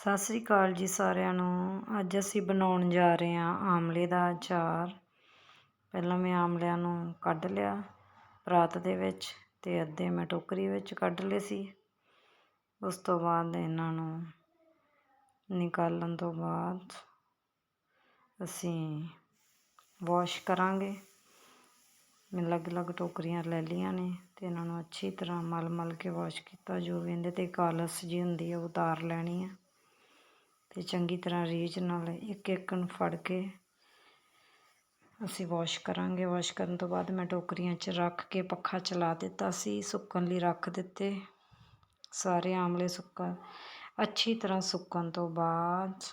ਸਤਿ ਸ੍ਰੀ ਅਕਾਲ ਜੀ ਸਾਰਿਆਂ ਨੂੰ। ਅੱਜ ਅਸੀਂ ਬਣਾਉਣ ਜਾ ਰਹੇ ਹਾਂ ਆਮਲੇ ਦਾ ਅਚਾਰ। ਪਹਿਲਾਂ ਮੈਂ ਆਮਲਿਆਂ ਨੂੰ ਕੱਢ ਲਿਆ ਰਾਤ ਦੇ ਵਿੱਚ ਤੇ ਅੱਧੇ ਮੈਂ ਟੋਕਰੀ ਵਿੱਚ ਕੱਢ ਲਏ ਸੀ। ਉਸ ਤੋਂ ਬਾਅਦ ਇਹਨਾਂ ਨੂੰ ਨਿਕਾਲਣ ਤੋਂ ਬਾਅਦ ਅਸੀਂ ਵਾਸ਼ ਕਰਾਂਗੇ। ਮੈਂ ਅਲੱਗ-ਅਲੱਗ ਟੋਕਰੀਆਂ ਲੈ ਲਈਆਂ ਨੇ ਤੇ ਇਹਨਾਂ ਨੂੰ ਅੱਛੀ ਤਰ੍ਹਾਂ ਮਲ-ਮਲ ਕੇ ਵਾਸ਼ ਕੀਤਾ। ਜੋ ਵੀ ਇਹਦੇ ਤੇ ਕਾਲਸ ਜੀ ਹੁੰਦੀ ਹੈ ਉਹ ਉਤਾਰ ਲੈਣੀ ਹੈ ਤੇ ਚੰਗੀ ਤਰ੍ਹਾਂ ਰੀਝ ਨਾਲ ਇੱਕ ਇੱਕ ਨੂੰ ਫੜ ਕੇ ਅਸੀਂ ਵਾਸ਼ ਕਰਾਂਗੇ। ਵਾਸ਼ ਕਰਨ ਤੋਂ ਬਾਅਦ ਮੈਂ ਟੋਕਰੀਆਂ 'ਚ ਰੱਖ ਕੇ ਪੱਖਾ ਚਲਾ ਦਿੱਤਾ ਸੀ, ਸੁੱਕਣ ਲਈ ਰੱਖ ਦਿੱਤੇ। ਸਾਰੇ ਆਮਲੇ ਸੁੱਕਣ। ਅੱਛੀ ਤਰ੍ਹਾਂ ਸੁੱਕਣ ਤੋਂ ਬਾਅਦ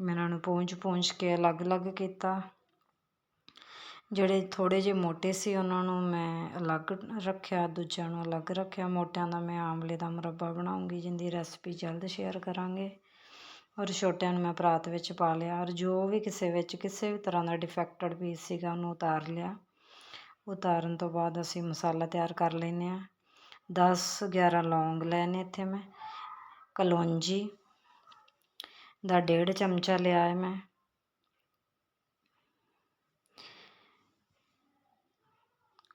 ਮੈਂ ਇਹਨਾਂ ਨੂੰ ਪੂੰਝ ਪੂੰਝ ਕੇ ਅਲੱਗ-ਅਲੱਗ ਕੀਤਾ। ਜਿਹੜੇ ਥੋੜ੍ਹੇ ਜਿਹੇ ਮੋਟੇ ਸੀ ਉਹਨਾਂ ਨੂੰ ਮੈਂ ਅਲੱਗ ਰੱਖਿਆ, ਦੂਜਿਆਂ ਨੂੰ ਅਲੱਗ ਰੱਖਿਆ। ਮੋਟਿਆਂ ਦਾ ਮੈਂ ਆਮਲੇ ਦਾ ਮੁਰੱਬਾ ਬਣਾਉਂਗੀ ਜਿਹਦੀ ਰੈਸਪੀ ਜਲਦ ਸ਼ੇਅਰ ਕਰਾਂਗੇ। ਔਰ ਛੋਟਿਆਂ ਨੂੰ ਮੈਂ ਪਰਾਤ ਵਿੱਚ ਪਾ ਲਿਆ ਔਰ ਜੋ ਵੀ ਕਿਸੇ ਵਿੱਚ ਕਿਸੇ ਵੀ ਤਰ੍ਹਾਂ ਦਾ ਡਿਫੈਕਟਡ ਪੀਸ ਸੀਗਾ ਉਹਨੂੰ ਉਤਾਰ ਲਿਆ। ਉਤਾਰਨ ਤੋਂ ਬਾਅਦ ਅਸੀਂ ਮਸਾਲਾ ਤਿਆਰ ਕਰ ਲੈਨੇ ਆ 10 11 ਲੌਂਗ ਲੈਨੇ ਇੱਥੇ ਮੈਂ। ਕਲੌਂਜੀ ਦਾ ਡੇਢ ਚਮਚਾ ਲਿਆ ਹੈ ਮੈਂ।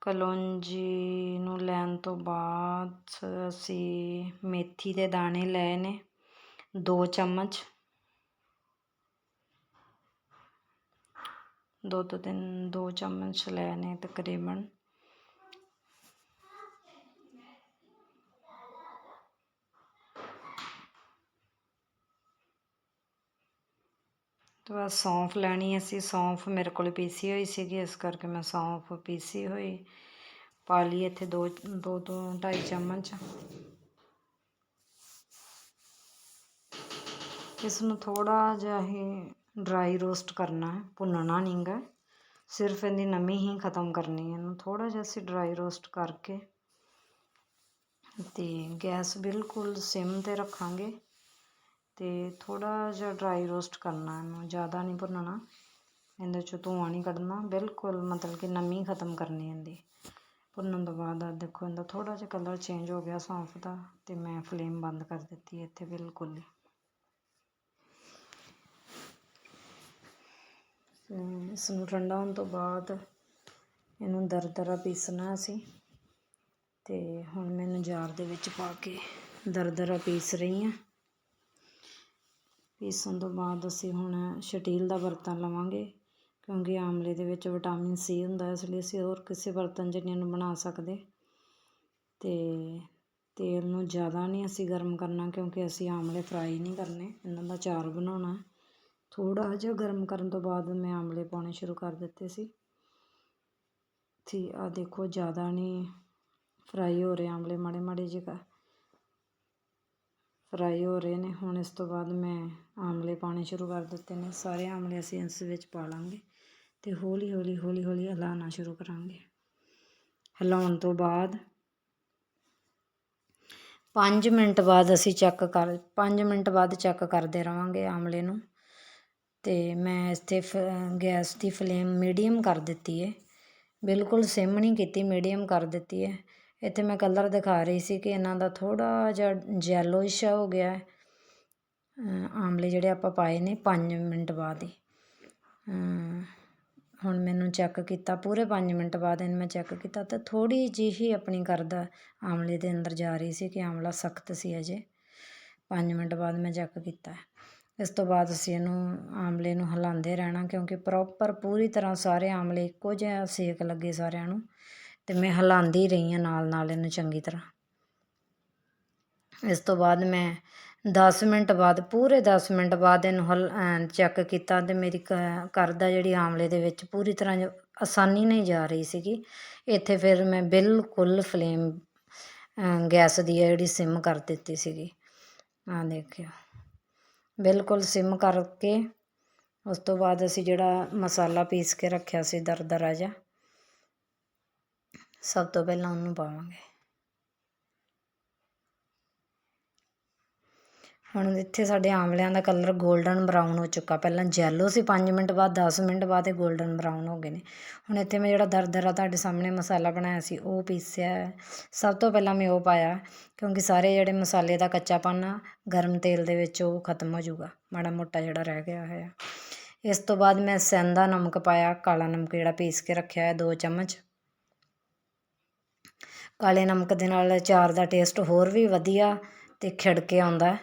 ਕਲੋਂਜੀ ਨੂੰ ਲੈਣ ਤੋਂ ਬਾਅਦ ਅਸੀਂ ਮੇਥੀ ਦੇ ਦਾਣੇ ਲਏ ਨੇ, ਦੋ ਚਮਚ। ਦੋ ਤੋਂ ਤਿੰਨ, ਦੋ ਚਮਚ ਲਏ ਨੇ ਤਕਰੀਬਨ। ਤੇ ਬਸ ਸੌਂਫ ਲੈਣੀ ਅਸੀਂ। ਸੌਂਫ ਮੇਰੇ ਕੋਲ ਪੀਸੀ ਹੋਈ ਸੀਗੀ, ਇਸ ਕਰਕੇ ਮੈਂ ਸੌਂਫ ਪੀਸੀ ਹੋਈ। ਪਾ ਲਈ ਇੱਥੇ ਦੋ ਦੋ ਤੋਂ ਢਾਈ ਚਮਚ। ਇਸ ਨੂੰ ਥੋੜਾ ਜਿਹਾ ਹੀ ਡਰਾਈ ਰੋਸਟ ਕਰਨਾ ਹੈ, ਭੁੰਨਣਾ ਨਹੀਂਗਾ ਸਿਰਫ ਇਹਦੀ ਨਮੀ ਹੀ ਖਤਮ ਕਰਨੀ ਹੈ ਇਹਨੂੰ। ਥੋੜਾ ਜਿਹਾ ਅਸੀਂ ਡਰਾਈ ਰੋਸਟ ਕਰਕੇ ਤੇ ਗੈਸ ਬਿਲਕੁਲ ਸਿਮ ਤੇ ਰੱਖਾਂਗੇ। ਅਤੇ ਥੋੜ੍ਹਾ ਜਿਹਾ ਡਰਾਈ ਰੋਸਟ ਕਰਨਾ ਇਹਨੂੰ, ਜ਼ਿਆਦਾ ਨਹੀਂ ਭੁੰਨਣਾ। ਇਹਦੇ ਚੋਂ ਧੂੰਆਂ ਨਹੀਂ ਕੱਢਣਾ, ਬਿਲਕੁਲ ਮਤਲਬ ਕਿ ਨਮੀ ਖਤਮ ਕਰਨੀ ਇਹਦੀ। ਭੁੰਨਣ ਤੋਂ ਬਾਅਦ ਆ ਦੇਖੋ, ਇਹਦਾ ਥੋੜ੍ਹਾ ਜਿਹਾ ਕਲਰ ਚੇਂਜ ਹੋ ਗਿਆ ਸੌਂਫ ਦਾ ਅਤੇ ਮੈਂ ਫਲੇਮ ਬੰਦ ਕਰ ਦਿੱਤੀ ਇੱਥੇ ਬਿਲਕੁਲ ਹੀ। ਇਸ ਨੂੰ ਠੰਡਾ ਹੋਣ ਤੋਂ ਬਾਅਦ ਇਹਨੂੰ ਦਰਦਰਾ ਪੀਸਣਾ ਅਸੀਂ। ਤੇ ਹੁਣ ਮੈਨੂੰ ਜਾਰ ਦੇ ਵਿੱਚ ਪਾ ਕੇ ਦਰਦਰਾ ਪੀਸ ਰਹੀ ਹਾਂ। ਪੀਸਣ ਤੋਂ ਬਾਅਦ ਅਸੀਂ ਹੁਣ ਸ਼ਟੀਲ ਦਾ ਬਰਤਨ ਲਵਾਂਗੇ, ਕਿਉਂਕਿ ਆਮਲੇ ਦੇ ਵਿੱਚ ਵਿਟਾਮਿਨ ਸੀ ਹੁੰਦਾ ਇਸ ਲਈ ਅਸੀਂ ਹੋਰ ਕਿਸੇ ਬਰਤਨ 'ਚ ਨਹੀਂ ਇਹਨੂੰ ਬਣਾ ਸਕਦੇ। ਅਤੇ ਤੇਲ ਨੂੰ ਜ਼ਿਆਦਾ ਨਹੀਂ ਅਸੀਂ ਗਰਮ ਕਰਨਾ, ਕਿਉਂਕਿ ਅਸੀਂ ਆਮਲੇ ਫਰਾਈ ਨਹੀਂ ਕਰਨੇ, ਇਹਨਾਂ ਦਾ ਚਾਰ ਬਣਾਉਣਾ ਥੋੜਾ ਜਿਹਾ ਗਰਮ ਕਰਨ ਤੋਂ ਬਾਅਦ ਮੈਂ ਆਮਲੇ ਪਾਉਣੇ ਸ਼ੁਰੂ ਕਰ ਦਿੱਤੇ ਸੀ। ਥੀ ਆ ਦੇਖੋ, ਜ਼ਿਆਦਾ ਨਹੀਂ ਫਰਾਈ ਹੋ ਰਹੇ ਆਮਲੇ ਮਾੜੇ ਮਾੜੇ ਜਿਹੇ ਫਰਾਈ ਹੋ ਰਹੇ ਨੇ। ਹੁਣ ਇਸ ਤੋਂ ਬਾਅਦ ਮੈਂ ਆਮਲੇ ਪਾਣੇ ਸ਼ੁਰੂ ਕਰ ਦਿੱਤੇ ਨੇ। ਸਾਰੇ ਆਮਲੇ ਅਸੀਂ ਇਸ ਵਿੱਚ ਪਾ ਲਾਂਗੇ ਤੇ ਹੌਲੀ ਹੌਲੀ ਹੌਲੀ ਹੌਲੀ ਹਿਲਾਉਣਾ ਸ਼ੁਰੂ ਕਰਾਂਗੇ। ਹਿਲਾਉਣ ਤੋਂ ਬਾਅਦ 5 ਮਿੰਟ ਬਾਅਦ ਅਸੀਂ ਚੈੱਕ ਕਰ 5 ਮਿੰਟ ਬਾਅਦ ਚੈੱਕ ਕਰਦੇ ਰਵਾਂਗੇ ਆਮਲੇ ਨੂੰ। ਤੇ ਮੈਂ ਇੱਥੇ ਗੈਸ ਦੀ ਫਲੇਮ ਮੀਡੀਅਮ ਕਰ ਦਿੱਤੀ ਹੈ ਬਿਲਕੁਲ ਸਿਮ ਨਹੀਂ ਕੀਤੀ, ਮੀਡੀਅਮ ਕਰ ਦਿੱਤੀ ਹੈ ਇੱਥੇ ਮੈਂ ਕਲਰ ਦਿਖਾ ਰਹੀ ਸੀ ਕਿ ਇਹਨਾਂ ਦਾ ਥੋੜਾ ਜਿਹਾ ਜੈਲੋਇਸ਼ ਹੋ ਗਿਆ ਆਮਲੇ ਜਿਹੜੇ ਆਪਾਂ ਪਾਏ ਨੇ 5 ਮਿੰਟ ਬਾਅਦ ਹੀ। ਹੁਣ ਮੈਨੂੰ ਚੈੱਕ ਕੀਤਾ, ਪੂਰੇ 5 ਮਿੰਟ ਬਾਅਦ ਇਹਨੂੰ ਮੈਂ ਚੈੱਕ ਕੀਤਾ ਤਾਂ ਥੋੜੀ ਜਿਹੀ ਹੀ ਆਪਣੀ ਕਰਦਾ ਆਮਲੇ ਦੇ ਅੰਦਰ ਜਾ ਰਹੀ ਸੀ ਕਿ ਆਮਲਾ ਸਖਤ ਸੀ ਅਜੇ। 5 ਮਿੰਟ ਬਾਅਦ ਮੈਂ ਚੈੱਕ ਕੀਤਾ। ਇਸ ਤੋਂ ਬਾਅਦ ਅਸੀਂ ਇਹਨੂੰ ਆਮਲੇ ਨੂੰ ਹਿਲਾਉਂਦੇ ਰਹਿਣਾ ਕਿਉਂਕਿ ਪ੍ਰੋਪਰ ਪੂਰੀ ਤਰ੍ਹਾਂ ਸਾਰੇ ਆਮਲੇ ਇੱਕੋ ਜਿਹਾ ਸੇਕ ਲੱਗੇ ਸਾਰਿਆਂ ਨੂੰ। ਅਤੇ ਮੈਂ ਹਿਲਾਉਂਦੀ ਰਹੀ ਹਾਂ ਨਾਲ ਨਾਲ ਇਹਨੂੰ ਚੰਗੀ ਤਰ੍ਹਾਂ। ਇਸ ਤੋਂ ਬਾਅਦ ਮੈਂ 10 ਮਿੰਟ ਬਾਅਦ, ਪੂਰੇ 10 ਮਿੰਟ ਬਾਅਦ ਇਹਨੂੰ ਹਲ ਚੈੱਕ ਕੀਤਾ ਅਤੇ ਮੇਰੀ ਕਰਦਾ ਜਿਹੜੀ ਆਮਲੇ ਦੇ ਵਿੱਚ ਪੂਰੀ ਤਰ੍ਹਾਂ ਆਸਾਨੀ ਨਹੀਂ ਜਾ ਰਹੀ ਸੀਗੀ। ਇੱਥੇ ਫਿਰ ਮੈਂ ਬਿਲਕੁਲ ਫਲੇਮ ਗੈਸ ਦੀ ਹੈ ਜਿਹੜੀ ਸਿਮ ਕਰ ਦਿੱਤੀ ਸੀਗੀ। ਆ ਦੇਖਿਓ। ਬਿਲਕੁਲ ਸਿਮ ਕਰਕੇ ਉਸ ਤੋਂ ਬਾਅਦ ਅਸੀਂ ਜਿਹੜਾ ਮਸਾਲਾ ਪੀਸ ਕੇ ਰੱਖਿਆ ਸੀ ਦਰਦਰਾ ਜਿਹਾ ਸਭ ਤੋਂ ਪਹਿਲਾਂ ਉਹਨੂੰ ਪਾਵਾਂਗੇ। ਹੁਣ ਇੱਥੇ ਸਾਡੇ ਆਮਲਿਆਂ ਦਾ ਕਲਰ 골ਡਨ ਬਰਾਊਨ ਹੋ ਚੁੱਕਾ। ਪਹਿਲਾਂ ਜੈਲੋ ਸੀ 5 ਮਿੰਟ ਬਾਅਦ 10 ਮਿੰਟ ਬਾਅਦ ਇਹ 골ਡਨ ਬਰਾਊਨ ਹੋ ਗਏ ਨੇ। ਹੁਣ ਇੱਥੇ ਮੈਂ ਜਿਹੜਾ ਦਰਦਰਾ ਤੁਹਾਡੇ ਸਾਹਮਣੇ ਮਸਾਲਾ ਬਣਾਇਆ ਸੀ, ਉਹ ਪੀਸਿਆ ਹੈ। ਸਭ ਤੋਂ ਪਹਿਲਾਂ ਮੈਂ ਉਹ ਪਾਇਆ, ਕਿਉਂਕਿ ਸਾਰੇ ਜਿਹੜੇ ਮਸਾਲੇ ਦਾ ਕੱਚਾਪਨ ਆ, ਗਰਮ ਤੇਲ ਦੇ ਵਿੱਚ ਉਹ ਖਤਮ ਹੋ ਜਾਊਗਾ। ਮਾੜਾ ਮੋਟਾ ਜਿਹੜਾ ਰਹਿ ਗਿਆ ਹੋਇਆ। ਇਸ ਤੋਂ ਬਾਅਦ ਮੈਂ ਸੈਂਦਾ ਨਮਕ ਪਾਇਆ, ਕਾਲਾ ਨਮਕ ਜਿਹੜਾ ਪੀਸ ਕੇ ਰੱਖਿਆ ਹੈ 2 ਚਮਚ। ਕਾਲੇ ਨਮਕ ਦੇ ਨਾਲ ਅਚਾਰ ਦਾ ਟੇਸਟ ਹੋਰ ਵੀ ਵਧੀਆ ਅਤੇ ਖਿੜ ਕੇ ਆਉਂਦਾ।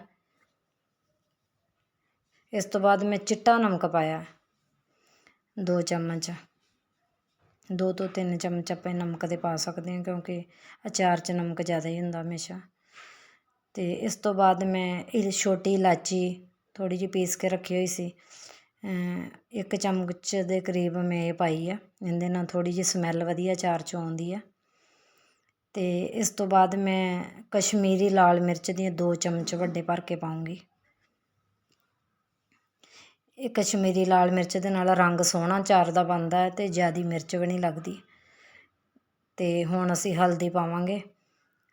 ਇਸ ਤੋਂ ਬਾਅਦ ਮੈਂ ਚਿੱਟਾ ਨਮਕ ਪਾਇਆ। ਦੋ ਚਮਚ। ਦੋ ਤੋਂ ਤਿੰਨ ਚਮਚ ਆਪਾਂ ਨਮਕ ਦੇ ਪਾ ਸਕਦੇ ਹਾਂ ਕਿਉਂਕਿ ਅਚਾਰ 'ਚ ਨਮਕ ਜ਼ਿਆਦਾ ਹੀ ਹੁੰਦਾ ਹਮੇਸ਼ਾ। ਅਤੇ ਇਸ ਤੋਂ ਬਾਅਦ ਮੈਂ ਇਹ ਛੋਟੀ ਇਲਾਚੀ ਥੋੜ੍ਹੀ ਜਿਹੀ ਪੀਸ ਕੇ ਰੱਖੀ ਹੋਈ ਸੀ। ਇੱਕ ਚਮਚ ਦੇ ਕਰੀਬ ਮੈਂ ਇਹ ਪਾਈ ਆ। ਇਹਦੇ ਨਾਲ ਥੋੜ੍ਹੀ ਜਿਹੀ ਸਮੈਲ ਵਧੀਆ ਅਚਾਰ 'ਚੋਂ ਆਉਂਦੀ ਆ। ਅਤੇ ਇਸ ਤੋਂ ਬਾਅਦ ਮੈਂ ਕਸ਼ਮੀਰੀ ਲਾਲ ਮਿਰਚ ਦੀਆਂ ਦੋ ਚਮਚ ਵੱਡੇ ਭਰ ਕੇ ਪਾਊਂਗੀ ਇਹ ਕਸ਼ਮੀਰੀ ਲਾਲ ਮਿਰਚ ਦੇ ਨਾਲ ਰੰਗ ਸੋਹਣਾ ਚਾਰ ਦਾ ਬਣਦਾ ਹੈ ਤੇ ਜ਼ਿਆਦੀ ਮਿਰਚ ਵੀ ਨਹੀਂ ਲੱਗਦੀ। ਅਤੇ ਹੁਣ ਅਸੀਂ ਹਲਦੀ ਪਾਵਾਂਗੇ।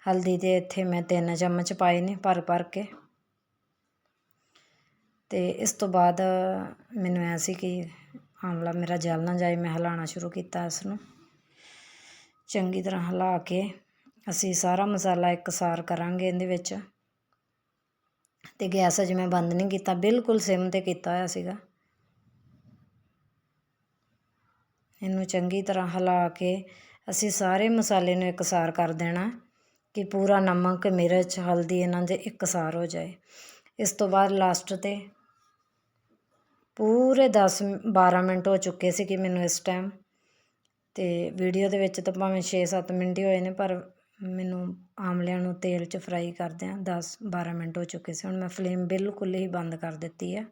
ਹਲਦੀ ਦੇ ਇੱਥੇ ਮੈਂ ਤਿੰਨ ਚਮਚ ਪਾਏ ਨੇ ਭਰ ਭਰ ਕੇ। ਅਤੇ ਇਸ ਤੋਂ ਬਾਅਦ ਮੈਨੂੰ ਐ ਸੀ ਕਿ ਆਮਲਾ ਮੇਰਾ ਜਲ ਨਾ ਜਾਏ, ਮੈਂ ਹਿਲਾਉਣਾ ਸ਼ੁਰੂ ਕੀਤਾ ਇਸ ਨੂੰ। ਚੰਗੀ ਤਰ੍ਹਾਂ ਹਿਲਾ ਕੇ ਅਸੀਂ ਸਾਰਾ ਮਸਾਲਾ ਇਕਸਾਰ ਕਰਾਂਗੇ ਇਹਦੇ ਵਿੱਚ। ਤੇ ਗੈਸ ਅਜੇ ਮੈਂ ਬੰਦ ਨਹੀਂ ਕੀਤਾ, ਬਿਲਕੁਲ ਸਿਮ ਤੇ ਕੀਤਾ ਹੋਇਆ ਸੀਗਾ। ਇਹਨੂੰ ਚੰਗੀ ਤਰ੍ਹਾਂ ਹਿਲਾ ਕੇ ਅਸੀਂ ਸਾਰੇ ਮਸਾਲੇ ਨੂੰ ਇਕਸਾਰ ਕਰ ਦੇਣਾ ਕਿ ਪੂਰਾ ਨਮਕ, ਮਿਰਚ, ਹਲਦੀ ਇਹਨਾਂ ਦੇ ਇੱਕਸਾਰ ਹੋ ਜਾਏ। ਇਸ ਤੋਂ ਬਾਅਦ ਲਾਸਟ ਤੇ ਪੂਰੇ 10 12 ਮਿੰਟ ਹੋ ਚੁੱਕੇ ਸੀ ਕਿ ਮੈਨੂੰ ਇਸ ਟਾਈਮ ਤੇ ਵੀਡੀਓ ਦੇ ਵਿੱਚ ਤਾਂ ਭਾਵੇਂ 6-7 ਮਿੰਟ ਹੀ ਹੋਏ ਨੇ, ਪਰ ਮੈਨੂੰ ਆਮਲਿਆਂ ਨੂੰ ਤੇਲ 'ਚ ਫਰਾਈ ਕਰਦਿਆਂ 10 12 ਮਿੰਟ ਹੋ ਚੁੱਕੇ ਸੀ। ਹੁਣ ਮੈਂ ਫਲੇਮ ਬਿਲਕੁਲ ਹੀ ਬੰਦ ਕਰ ਦਿੱਤੀ ਹੈ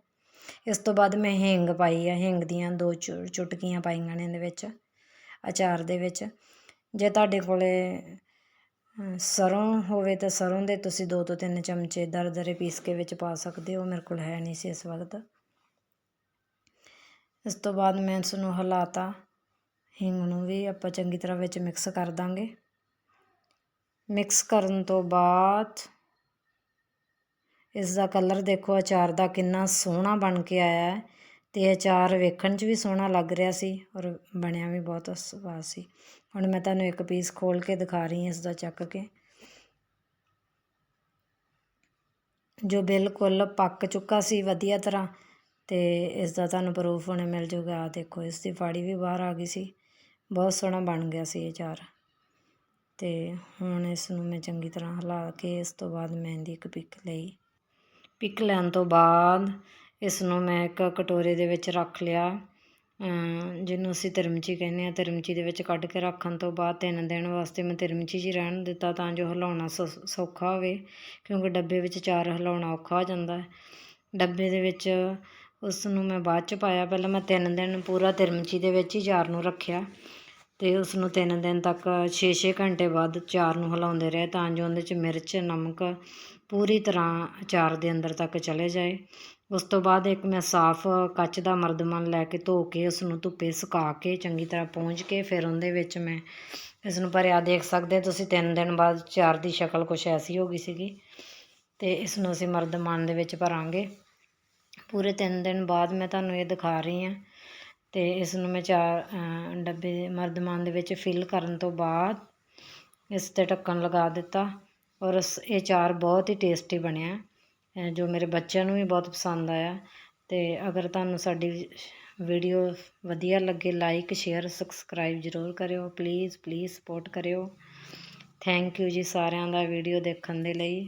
ਇਸ ਤੋਂ ਬਾਅਦ ਮੈਂ ਹਿੰਗ ਪਾਈ ਹੈ ਹਿੰਗ ਦੀਆਂ ਦੋ ਚੁ, ਚੁਟਕੀਆਂ ਪਾਈਆਂ ਨੇ ਇਹਦੇ ਵਿੱਚ, ਅਚਾਰ ਦੇ ਵਿੱਚ। ਜੇ ਤੁਹਾਡੇ ਕੋਲੇ ਸਰੋਂ ਹੋਵੇ ਤਾਂ ਸਰੋਂ ਦੇ ਤੁਸੀਂ ਦੋ ਤੋਂ ਤਿੰਨ ਚਮਚੇ ਦਰਦਰੇ ਪੀਸ ਕੇ ਵਿੱਚ ਪਾ ਸਕਦੇ ਹੋ ਮੇਰੇ ਕੋਲ ਹੈ ਨਹੀਂ ਸੀ ਇਸ ਵਕਤ। ਇਸ ਤੋਂ ਬਾਅਦ ਮੈਂ ਇਸ ਨੂੰ ਹਿਲਾਤਾ। ਹਿੰਗ ਨੂੰ ਵੀ ਆਪਾਂ ਚੰਗੀ ਤਰ੍ਹਾਂ ਵਿੱਚ ਮਿਕਸ ਕਰ ਦਾਂਗੇ। ਮਿਕਸ ਕਰਨ ਤੋਂ ਬਾਅਦ ਇਸ ਦਾ ਕਲਰ ਦੇਖੋ, ਅਚਾਰ ਦਾ ਕਿੰਨਾ ਸੋਹਣਾ ਬਣ ਕੇ ਆਇਆ ਹੈ ਅਤੇ ਅਚਾਰ ਵੇਖਣ 'ਚ ਵੀ ਸੋਹਣਾ ਲੱਗ ਰਿਹਾ ਸੀ ਔਰ ਬਣਿਆ ਵੀ ਬਹੁਤ ਸਵਾਦ ਸੀ। ਹੁਣ ਮੈਂ ਤੁਹਾਨੂੰ ਇੱਕ ਪੀਸ ਖੋਲ ਕੇ ਦਿਖਾ ਰਹੀ ਹਾਂ ਇਸ ਦਾ ਚੱਕ ਕੇ। ਜੋ ਬਿਲਕੁਲ ਪੱਕ ਚੁੱਕਾ ਸੀ, ਵਧੀਆ ਤਰ੍ਹਾਂ ਤੇ ਇਸ ਦਾ ਤੁਹਾਨੂੰ ਪ੍ਰੂਫ ਹੁਣੇ ਮਿਲ ਜੂਗਾ। ਆ ਦੇਖੋ ਇਸ ਦੀ ਫਾੜੀ ਵੀ ਬਾਹਰ ਆ ਗਈ ਸੀ। ਬਹੁਤ ਸੋਹਣਾ ਬਣ ਗਿਆ ਸੀ ਇਹ ਚਾਰ ਤੇ ਹੁਣ ਇਸ ਨੂੰ ਮੈਂ ਚੰਗੀ ਤਰ੍ਹਾਂ ਹਿਲਾ ਕੇ ਇਸ ਤੋਂ ਬਾਅਦ ਮੈਂ ਇਹਦੀ ਇੱਕ ਪਿੱਕ ਲਈ। ਪਿੱਕ ਲੈਣ ਤੋਂ ਬਾਅਦ ਇਸ ਨੂੰ ਮੈਂ ਇੱਕ ਕਟੋਰੇ ਦੇ ਵਿੱਚ ਰੱਖ ਲਿਆ। ਜਿਹਨੂੰ ਅਸੀਂ ਤਿਰਮਚੀ ਕਹਿੰਦੇ ਆ ਤਿਰਮਚੀ ਦੇ ਵਿੱਚ ਕੱਢ ਕੇ ਰੱਖਣ ਤੋਂ ਬਾਅਦ ਤਿੰਨ ਦਿਨ ਵਾਸਤੇ ਮੈਂ ਤਿਰਮਚੀ 'ਚ ਹੀ ਰਹਿਣ ਦਿੱਤਾ ਤਾਂ ਜੋ ਹਿਲਾਉਣਾ ਸੌਖਾ ਹੋਵੇ, ਕਿਉਂਕਿ ਡੱਬੇ ਵਿੱਚ ਚਾਰ ਹਿਲਾਉਣਾ ਔਖਾ ਹੋ ਜਾਂਦਾ ਹੈ। ਡੱਬੇ ਦੇ ਵਿੱਚ ਉਸ ਨੂੰ ਮੈਂ ਬਾਅਦ 'ਚ ਪਾਇਆ। ਪਹਿਲਾਂ ਮੈਂ ਤਿੰਨ ਦਿਨ ਪੂਰਾ ਤਿਰਮਚੀ ਦੇ ਵਿੱਚ ਹੀ ਚਾਰ ਨੂੰ ਰੱਖਿਆ। ਅਤੇ ਉਸ ਨੂੰ ਤਿੰਨ ਦਿਨ ਤੱਕ 6-6 ਘੰਟੇ ਬਾਅਦ ਚਾਰ ਨੂੰ ਹਿਲਾਉਂਦੇ ਰਹੇ ਤਾਂ ਜੋ ਉਹਦੇ 'ਚ ਮਿਰਚ, ਨਮਕ ਪੂਰੀ ਤਰ੍ਹਾਂ ਅਚਾਰ ਦੇ ਅੰਦਰ ਤੱਕ ਚਲੇ ਜਾਏ। ਉਸ ਤੋਂ ਬਾਅਦ ਇੱਕ ਮੈਂ ਸਾਫ਼ ਕੱਚ ਦਾ ਮਰਦਮਨ ਲੈ ਕੇ ਧੋ ਕੇ ਉਸ ਨੂੰ ਧੁੱਪੇ ਸੁਕਾ ਕੇ ਚੰਗੀ ਤਰ੍ਹਾਂ ਪੂੰਝ ਕੇ ਫਿਰ ਉਹਦੇ ਵਿੱਚ ਮੈਂ ਇਸ ਨੂੰ ਭਰਿਆ ਦੇਖ ਸਕਦੇ ਤੁਸੀਂ, ਤਿੰਨ ਦਿਨ ਬਾਅਦ ਚਾਰ ਦੀ ਸ਼ਕਲ ਕੁਛ ਐਸੀ ਹੋ ਗਈ ਸੀਗੀ। ਅਤੇ ਇਸ ਨੂੰ ਅਸੀਂ ਮਰਦਮਾਨ ਦੇ ਵਿੱਚ ਭਰਾਂਗੇ। ਪੂਰੇ ਤਿੰਨ ਦਿਨ ਬਾਅਦ ਮੈਂ ਤੁਹਾਨੂੰ ਇਹ ਦਿਖਾ ਰਹੀ ਹਾਂ ਅਤੇ ਇਸ ਨੂੰ ਮੈਂ ਚਾਰ ਡੱਬੇ ਮਰਦਮਾਨ ਦੇ ਵਿੱਚ ਫਿਲ ਕਰਨ ਤੋਂ ਬਾਅਦ ਇਸ ਤੇ ਢੱਕਣ ਲਗਾ ਦਿੱਤਾ ਔਰ ਇਹ ਚਾਰ ਬਹੁਤ ਹੀ ਟੇਸਟੀ ਬਣਿਆ। ਜੋ ਮੇਰੇ ਬੱਚਿਆਂ ਨੂੰ ਵੀ ਬਹੁਤ ਪਸੰਦ ਆਇਆ ਅਤੇ ਅਗਰ ਤੁਹਾਨੂੰ ਸਾਡੀ ਵੀਡੀਓ ਵਧੀਆ ਲੱਗੇ ਲਾਈਕ ਸ਼ੇਅਰ ਸਬਸਕ੍ਰਾਈਬ ਜ਼ਰੂਰ ਕਰਿਓ ਪਲੀਜ਼ ਪਲੀਜ਼ ਸਪੋਰਟ ਕਰਿਓ। ਥੈਂਕ ਯੂ ਜੀ ਸਾਰਿਆਂ ਦਾ ਵੀਡੀਓ ਦੇਖਣ ਦੇ ਲਈ।